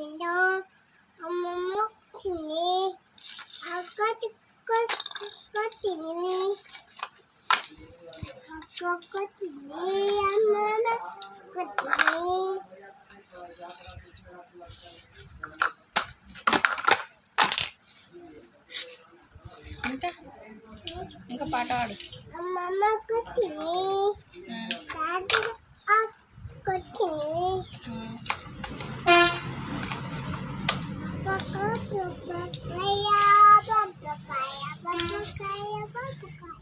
వచ్చిందో అమ్మమ్మ వచ్చింది అక్క తిక్కొచ్చింది అక్క వచ్చింది అమ్మమ్మ వచ్చింది ఇంకా ఇంకా పాట పాడు అమ్మమ్మ వచ్చింది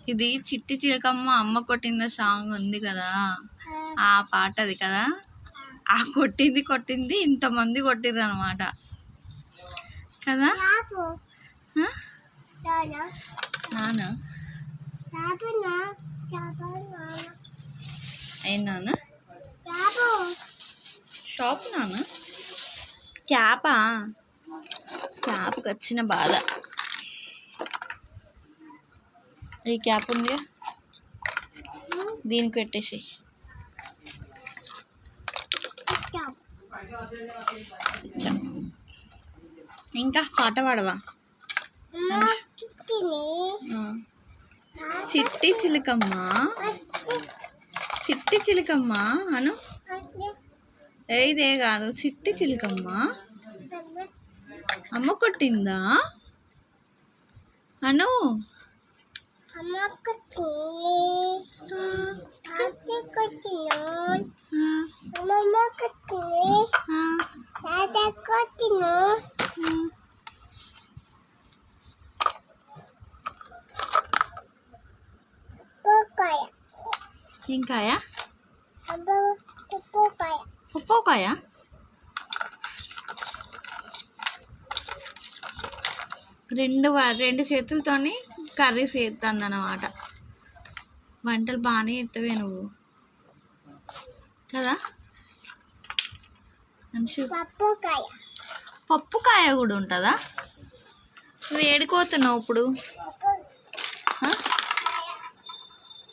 ఇది చిట్టి చిలకమ్మ అమ్మ కొట్టింద సాంగ్ ఉంది కదా. ఆ పాట అది కదా? ఆ కొట్టింది కొట్టింది ఇంతమంది కొట్టిర్రు అనమాట కదా? చాపు ఆ? నాన్న నాన్న చాపు నా చాపు నాన్న ఏం నాన్న చాపు షాప్ నాన్న క్యాపా? క్యాప్కి వచ్చిన బాధ. ఈ క్యాప్ ఉంది దీనికి పెట్టేసి. ఇచ్చా. ఇంకా పాట పాడవా? చిట్టి చిలుకమ్మ. చిట్టి చిలుకమ్మ అను. ఇదే కాదు. చిట్టి చిలుకమ్మ. అమ్మ కొట్టిందా? అను. కొట్టింది ఆ, తాత అమ్మమ్మ కొట్టింది ఆ, తాత కొట్టిను ఆ. పప్పకాయ రెండు రెండు చేతులతోని కర్రీస్ చేస్తుంది అన్నమాట వంటలు బాగానే ఎత్తవే నువ్వు. కదా? మనిషి. పప్పకాయ. పప్పుకాయ కూడా ఉంటుందా? నువ్వు ఏడుకోతున్నావు ఇప్పుడు?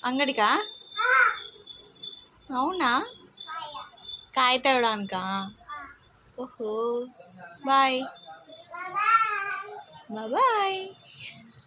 అంగడికా? అవునా? కాయ. తేవడానికా? ఓహో. Bye bye.